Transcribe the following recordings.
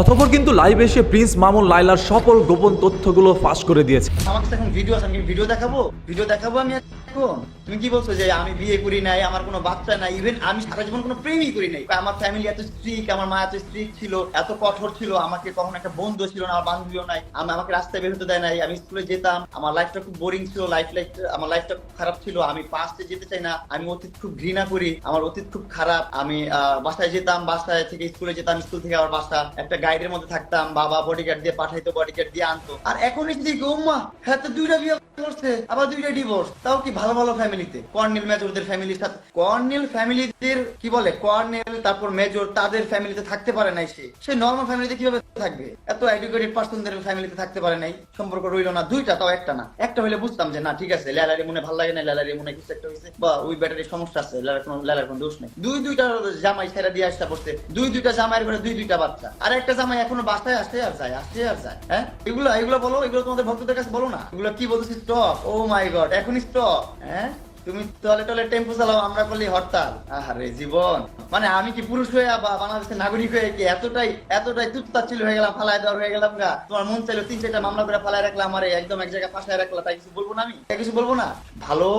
অতঃপর কিন্তু লাইভে এসে প্রিন্স মামুন লাইলার সকল গোপন তথ্যগুলো ফাঁস করে দিয়েছে। আমার এখন ভিডিও আছে, আমি ভিডিও দেখাবো? ভিডিও দেখাবো আমি তুমি কি বলছো যে আমি বিয়ে করি নাই, আমার কোনো বাচ্চা নাই ইভেন আমি সারা জীবন কোনো প্রেমই করি নাই। আমার ফ্যামিলি এত স্ট্রিক আমার মা এত স্ট্রিক ছিল, এত কঠোর ছিল, আমাকে কখনো একটা বন্ধু ছিল না, আমার বান্ধবীও নাই, আমি আমাকে রাস্তায় বের হতে দেয় নাই, আমি স্কুলে যেতাম, আমার লাইফটা খুব বোরিং ছিল লাইফ লাইফ আমার লাইফটা খুব খারাপ ছিল, আমি পাস্টে যেতে চাই না, আমি অতীত খুব ঘৃণা করি, আমার অতীত খুব খারাপ, আমি বাসায় যেতাম, বাসায় থেকে স্কুলে যেতাম স্কুল থেকে আবার বাসা, একটা গাইডের মধ্যে থাকতাম, বাবা বডিগার্ড দিয়ে পাঠাইতো বডিগার্ড দিয়ে আনতো। আর এখন এসে দেখি উম্মা হ্যাঁ তো দুইটা বিয়ে করছে, আবার দুইটা ডিভোর্স তাও কি ভালো ভালো ফ্যামিলিতে কর্নেল মেজরদের ফ্যামিলির সাথে কর্নেল ফ্যামিলিদের কি বলে? কর্নেল, তারপর মেজর, তাদের ফ্যামিলিতে থাকতে পারে নাই সে। সে নর্মাল ফ্যামিলিতে কীভাবে থাকবে? এত এডুকেটেড পার্সনদের ফ্যামিলিতে থাকতে পারে নাই, সম্পর্ক রইল না, দুইটা তাও একটা না। একটা হলে বুঝতাম যে, না, ঠিক আছে, লেলারি মনে ভালো লাগে না লেলারি মনে কিছু একটা হয়েছে বা ওই ব্যাটারির সমস্যা আছে, লেলার কোনো লেলার কোনো দোষ নেই। দুই দুইটা জামাই ছেড়ে দিয়ে আসতে পড়ছে দুই দুইটা জামাইয়ের ঘরে দুই দুইটা বাচ্চা। আর একটা জামাই এখনও বাসায় আসতে আর যায় আসতে আর যায় হ্যাঁ? এগুলো এগুলো বলো, এগুলো তোমাদের ভক্তদের কাছে বলো না। এগুলো কি বলতেছি স্টপ ও মাই গড এখন স্টপ হ্যাঁ? তুমি তলে তলে টেম্পো চালাও, আমরা করলি হরতাল। আরে জীবন। মানে আমি কি পুরুষ হয়ে বা বাংলাদেশের নাগরিক হয়ে কি এতটাই এতটাই তুত্তাচ্ছিল হয়ে গেলাম ফালায় দেওয়ার হয়ে গেলাম গা? তোমার মন চাইলো তিন চারটা মামলা করে ফালায় রাখলাম আরে একদম এক জায়গায় ফাঁসায় রাখলাম, তাই কিছু বলব না আমি? তাই কিছু বলব না? ভালো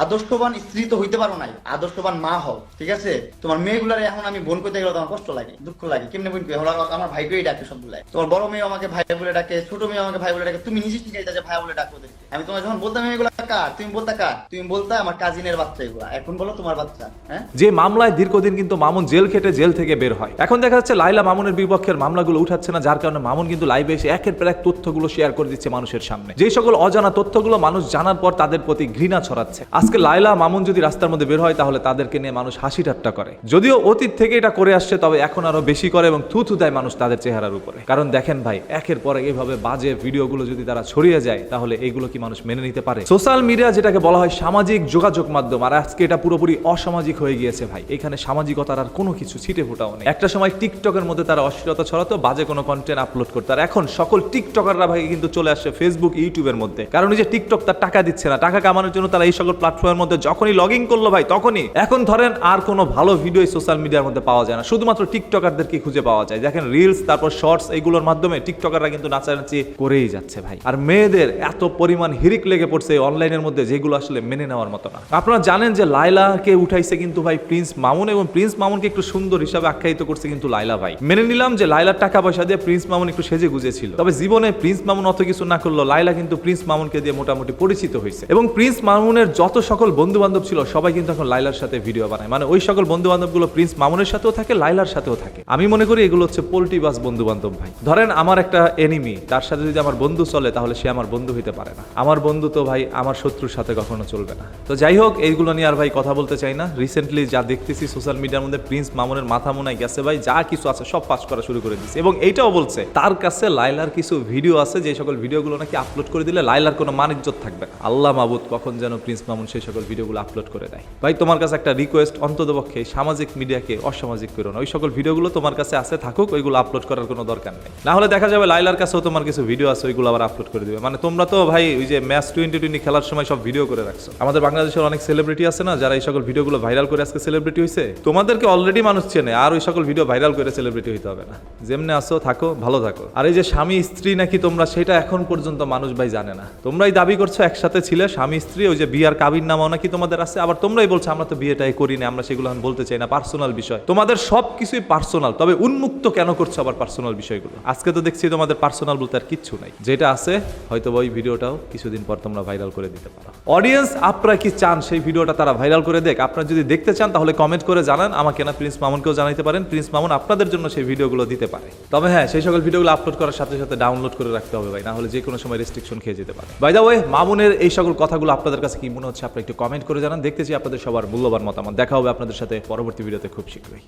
আদর্শবান স্ত্রী তো হইতে পারো নাই। আদর্শবান মা হও, ঠিক আছে? তোমার মেয়েগুলারে এখন আমি বোন করতে গেলে তোমার কষ্ট লাগে, দুঃখ লাগে। কেমনে বোন ওরা আমার ভাইকেই ডাকে সবগুলাই। তোমার বড় মেয়ে আমাকে ভাই বলে ডাকে, ছোট মেয়ে আমাকে ভাই বলে ডাকে। তুমি নিজে শিখাইতা যে ভাই বলে ডাকো ওদেরকে। আমি তোমার যখন বলতাম, এগুলো কার? তুমি বলতা কার? তুমি বলতা, আমার কাজিনের বাচ্চা এগুলা। এখন বলো তোমার বাচ্চা হ্যাঁ? যে মামলায় দীর্ঘদিন কিন্তু মামুন জেল খেটে জেল থেকে বের হয়। এখন দেখা যাচ্ছে লাইলা মামুনের বিপক্ষের মামলাগুলো উঠাচ্ছে না, যার কারণে মামুন কিন্তু লাইভে এসে একের পর এক তথ্যগুলো শেয়ার করে দিচ্ছে মানুষের সামনে। যে সকল অজানা তথ্যগুলো মানুষ জানার পর তাদের প্রতি ঘৃণা ছড়াচ্ছে। আজকে লাইলা মামুন যদি রাস্তার মধ্যে বের হয়, তাহলে তাদেরকে নিয়ে মানুষ হাসি ঠাট্টা করে। যদিও অতীত থেকে এটা করে আসছে, তবে এখন আরও বেশি করে এবং থু থু দেয় মানুষ তাদের চেহারার উপরে। কারণ দেখেন ভাই, একের পরে এক এইভাবে বাজে ভিডিওগুলো যদি তারা ছড়িয়ে যায়, তাহলে এইগুলো কি মানুষ মেনে নিতে পারে? সোশ্যাল মিডিয়া যেটাকে বলা হয় সামাজিক যোগাযোগ মাধ্যম, আর আজকে এটা পুরোপুরি অসামাজিক হয়ে গিয়েছে ভাই। এখানে সামাজিকতার আর কোনো কিছু ছিটে ফোটাও নেই। একটা সময় টিকটকের মধ্যে তারা অশ্লীলতা ছড়াতো, বাজে কোনো কন্টেন্ট আপলোড করতো। আর এখন সকল টিকটকাররা ভাই কিন্তু চলে আসছে ফেসবুক ইউটিউবের মধ্যে। কারণ এই যে টিকটক তার টাকা দিচ্ছে না, টাকা কামানোর জন্য তারা এই সকল প্ল্যাটফর্মের মধ্যে যখনই লগ ইন করল ভাই, তখনই। এখন ধরেন আর কোনো ভালো ভিডিও সোশ্যাল মিডিয়ার মধ্যে পাওয়া যায় না। শুধুমাত্র টিকটকারদেরকে খুঁজে পাওয়া যায়। দেখেন রিলস তারপর শর্টস এইগুলোর মাধ্যমে টিকটকাররা কিন্তু নাচানাচি করেই যাচ্ছে ভাই। আর মেয়েদের এত পরিমাণ হিরিক লেগে পড়ছে অনলাইনের মধ্যে, যেগুলো আসলে মেনে নেওয়ার মতো না। আপনারা জানেন যে লাইলাকে উঠাইছে কিন্তু ভাই প্রিন্স মামুন এবং প্রিন্স মামুনকে একটু সুন্দর হিসাবে আখ্যায়িত করছে কিন্তু লাইলা ভাই। মেনে নিলাম যে লাইলার টাকা পয়সা দিয়ে প্রিন্স মামুন একটু সেজে গুজে ছিল তবে জীবনে প্রিন্স মামুন অত কিছু না করল লাইলা কিন্তু প্রিন্স মামুনকে দিয়ে মোটামুটি পরিচিত হয়েছে। এবং প্রিন্স মামুনের যত সকল বন্ধু বান্ধব ছিল, সবাই কিন্তু এখন লাইলার সাথে ভিডিও বানায়। মানে ওই সকল বন্ধু বান্ধবগুলো প্রিন্স মামুনের সাথেও থাকে লাইলার সাথেও থাকে। আমি মনে করি এগুলো হচ্ছে পোল্ট্রি বাস বন্ধু বান্ধব ভাই। ধরেন আমার একটা এনিমি তার সাথে যদি আমার বন্ধু চলে, তাহলে সে আমার বন্ধু হইতে পারে না। আমার বন্ধু তো ভাই আমার শত্রুর সাথে কখনো চলবে না। তো যাই হোক, এইগুলো নিয়ে আর ভাই কথা বলতে চাই না। রিসেন্টলি যা দেখতেছি সোশ্যাল মিডিয়ার মধ্যে প্রিন্স মামুনের মাথা মোনায় গেছে ভাই, যা কিছু আছে সব পাস করা শুরু করে দিচ্ছে এবং এইটাও বলছে, তার কাছে লাইলার কিছু ভিডিও আছে, যে সকল ভিডিওগুলো নাকি আপলোড করে দিলে লাইলার কোনো মানিজ্যত থাকবে না। আল্লাহ মাবুদ, কখন যেন প্রিন্স মামুন সেই সকল ভিডিওগুলো আপলোড করে দেয়। ভাই, তোমার কাছে একটা রিকোয়েস্ট অন্ততপক্ষে সামাজিক মিডিয়াকে অসামাজিক করো না। ওই সকল ভিডিওগুলো তোমার কাছে আছে, থাকুক, ওইগুলো আপলোড করার কোনো দরকার নেই। না হলে দেখা যাবে লাইলার কাছেও তোমার কিছু ভিডিও আছে, ওইগুলো আবার আপলোড করে দিবে। মানে তোমরা তো ভাই, ওই যে ম্যাচ টোয়েন্টি টোয়েন্টি খেলার সময় সব ভিডিও করে রাখছো। আমাদের বাংলাদেশের অনেক সেলিব্রিটি আছে না, যারা এই সকল ভিডিওগুলো ভাইরাল করে আজকে সেলিব্রিটি হয়েছে তোমাদেরকে অলরেডি মানুষ চেনে, আর ওই সকল ভিডিও ভাইরাল করে সেলিব্রিটি হইতে হবে না। যেমনি আসো থাকো, ভালো থাকো। আর এই যে স্বামী, স্ত্রী নাকি তোমরা, সেটা এখন পর্যন্ত মানুষ ভাই জানে না। তোমরাই দাবি করছ, একসাথে ছিলে, স্বামী, স্ত্রী, ওই যে বিয়ার কাবির নামাও, নাকি তোমাদের আছে? আবার তোমরাই বলছো, আমরা তো বিয়েটাই করি না আমরা সেগুলো বলতে চাই না পার্সোনাল বিষয়। তোমাদের সব কিছুই পার্সোনাল তবে উন্মুক্ত কেন করছ আবার পার্সোনাল বিষয়গুলো? আজকে তো দেখছি তোমাদের পার্সোনাল বলতে আর কিচ্ছু নাই। যেটা আছে হয়তো ওই ভিডিওটাও কিছুদিন পর তোমরা ভাইরাল করে দিতে পারো। অডিয়েন্স আপনারা কি চান সেই ভিডিওটা তারা ভাইরাল করে দেখ? আপনারা যদি দেখতে চান, তাহলে কমেন্ট করে জানান। আমাকে না প্রিন্স মামুনকেও জানাইতে পারেন। প্রিন্স মামুন আপনাদের জন্য সেই ভিডিওগুলো দিতে পারে। তবে হ্যাঁ সেই সকল ভিডিওগুলো আপলোড করার সাথে সাথে ডাউনলোড করে রাখতে হবে ভাই না হলে যে কোনো সময় রেস্ট্রিকশন খেয়ে যেতে পারে। বাই দা ওয়ে মামুনের এই সকল কথাগুলো আপনাদের কাছে কি মনে হচ্ছে? আপনারা একটু কমেন্ট করে জানান। দেখতেছি আপনাদের সবার মূল্যবান মতামত। দেখা হবে আপনাদের সাথে পরবর্তী ভিডিওতে খুব শীঘ্রই।